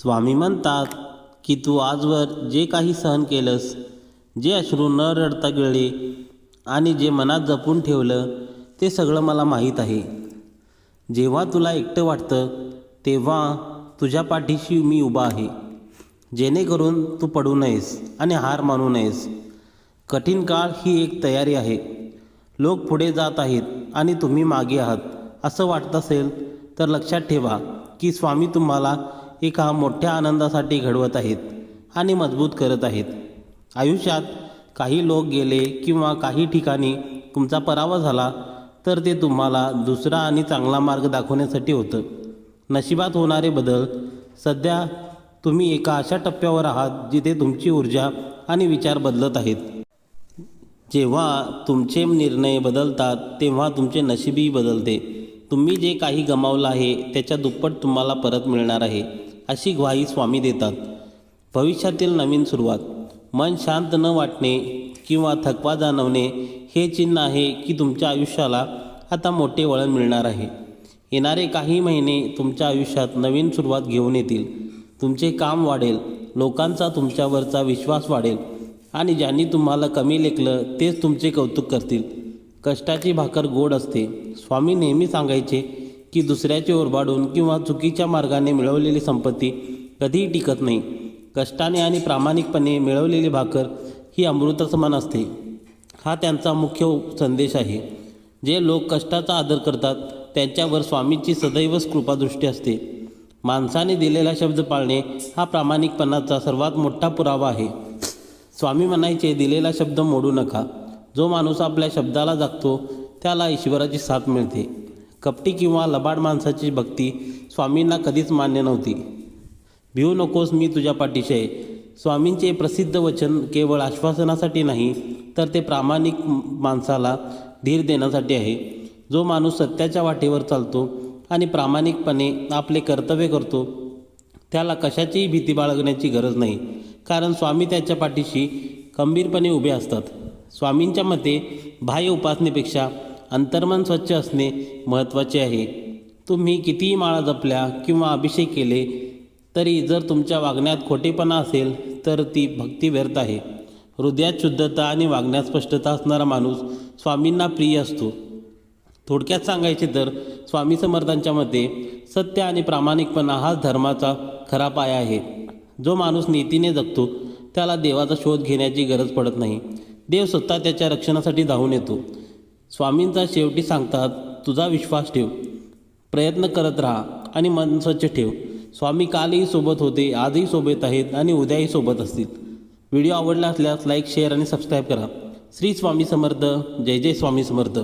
स्वामी म्हणतात की तू आजवर जे काही सहन केलंस जे अश्रू न रडता गिळले आणि जे मनात जपून ठेवलं ते सगळं मला माहीत आहे. जेव्हा तुला एकटं वाटतं तेव्हा तुझ्या पाठीशी मी उभा आहे. जेणेकरून तू पडू नयेस आणि हार मानू नयेस. कठीण काळ ही एक तयारी आहे. लोक पुढे जात आहेत आणि तुम्ही मागे आहात. असं वाटत असेल तर लक्षात ठेवा की स्वामी तुम्हाला एका मोठ्या आनंदासाठी घडवत आहेत आणि मजबूत करत आहेत. आयुष्यात काही लोक गेले किंवा काही ठिकाणी तुमचा पराभव झाला तर ते तुम्हाला दुसरा आणि चांगला मार्ग दाखवण्यासाठी होतं. नशिबात होणारे बदल सध्या तुम्ही एका अशा टप्प्यावर आहात जिथे तुमची ऊर्जा आणि विचार बदलत आहेत. जेव्हा तुमचे निर्णय बदलतात तेव्हा तुमचे नशीबही बदलते. तुम्ही जे काही गमावलं आहे त्याच्या दुप्पट तुम्हाला परत मिळणार आहे. अशी ग्वाही स्वामी देतात. भविष्यातील नवीन सुरुवात. मन शांत न वाटणे किंवा थकवा जाणवणे हे चिन्ह आहे की तुमच्या आयुष्याला आता मोठे वळण मिळणार आहे. येणारे काही महिने तुमच्या आयुष्यात नवीन सुरुवात घेऊन येतील. तुमचे काम वाढेल लोकांचा तुमच्यावरचा विश्वास वाढेल आणि ज्यांनी तुम्हाला कमी लेखलं तेच तुमचे कौतुक करतील. कष्टाची भाकर गोड असते. स्वामी नेहमी सांगायचे की दुसऱ्याचे ओरबाडून किंवा चुकीच्या मार्गाने मिळवलेली संपत्ती कधीही टिकत नाही. कष्टाने आणि प्रामाणिकपणे मिळवलेली भाकर ही अमृतासमान असते. हा त्यांचा मुख्य संदेश आहे. जे लोक कष्टाचा आदर करतात त्यांच्यावर स्वामीची सदैवच कृपादृष्टी असते. माणसाने दिलेला शब्द पाळणे हा प्रामाणिकपणाचा सर्वात मोठा पुरावा आहे. स्वामी म्हणायचे दिलेला शब्द मोडू नका. जो माणूस आपल्या शब्दाला जागतो त्याला ईश्वराची साथ मिळते. कपटी किंवा लबाड माणसाची भक्ती स्वामींना कधीच मान्य नव्हती. भिवू नकोस मी तुझ्या पाठीशी आहे. स्वामींचे प्रसिद्ध वचन केवळ आश्वासनासाठी नाही तर ते प्रामाणिक माणसाला धीर देण्यासाठी आहे. जो माणूस सत्याच्या वाटेवर चालतो आणि प्रामाणिकपणे आपले कर्तव्य करतो त्याला कशाचीही भीती बाळगण्याची गरज नाही कारण स्वामी त्याच्या पाठीशी खंबीरपणे उभे असतात. स्वामींच्या मते बाह्य उपासनेपेक्षा अंतर्मन स्वच्छ असणे महत्त्वाचे आहे. तुम्ही कितीही माळा जपल्या किंवा अभिषेक केले तरी जर तुमच्या वागण्यात खोटेपणा असेल तर ती भक्ती व्यर्थ आहे. हृदयात शुद्धता आणि वागण्यात स्पष्टता असणारा माणूस स्वामींना प्रिय असतो. थोडक्यात सांगायचे तर स्वामी समर्थांच्या मते सत्य आणि प्रामाणिकपणा हाच धर्माचा खरा पाया आहे. जो माणूस नीतीने जगतो त्याला देवाचा शोध घेण्याची गरज पडत नाही. देव स्वतः त्याच्या रक्षणासाठी धावून येतो. स्वामींचा शेवटी सांगतात तुझा विश्वास ठेव प्रयत्न करत राहा आणि मन स्वच्छ ठेव. स्वामी कालही सोबत होते आजही सोबत आहेत आणि उद्याही सोबत असतील. व्हिडिओ आवडला असल्यास लाईक शेअर आणि सबस्क्राईब करा. श्री स्वामी समर्थ जय जय स्वामी समर्थ.